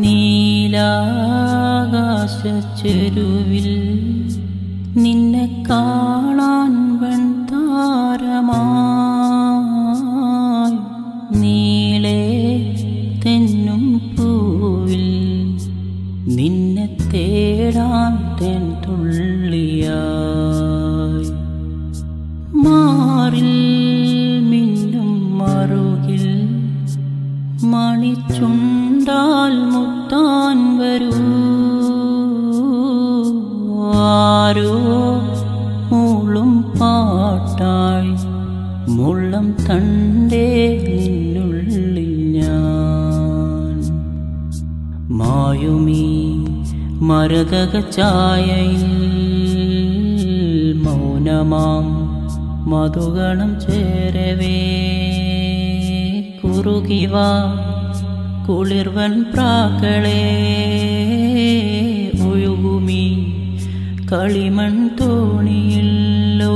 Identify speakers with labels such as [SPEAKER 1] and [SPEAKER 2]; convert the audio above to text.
[SPEAKER 1] നീലാകാശച്ചെരുവിൽ നിന്നെ കാണാൻ വെൺതാരമായി. നീളെ തെന്നും പൂവിൽ നിന്നെ തേടാൻ തെൻ തുള്ളിയായി. മാറിൽ മിന്നും മറുകിൽ മണിച്ചുണ്ടാൽ മുത്താൻ വരൂ. ആരോ മൂളും പാട്ടായി മുള്ളം തണ്ടേ നിന്നുള്ളിൽ ഞാൻ. മായുമീ മരതക ചായയിൽ മൗനമാം മധുഗണം ചേരവേ. കുറുകിവ കുളിർവൻ പ്രാക്കളെ ഒഴുകുമീ കളിമൺ തോണിയില്ലോ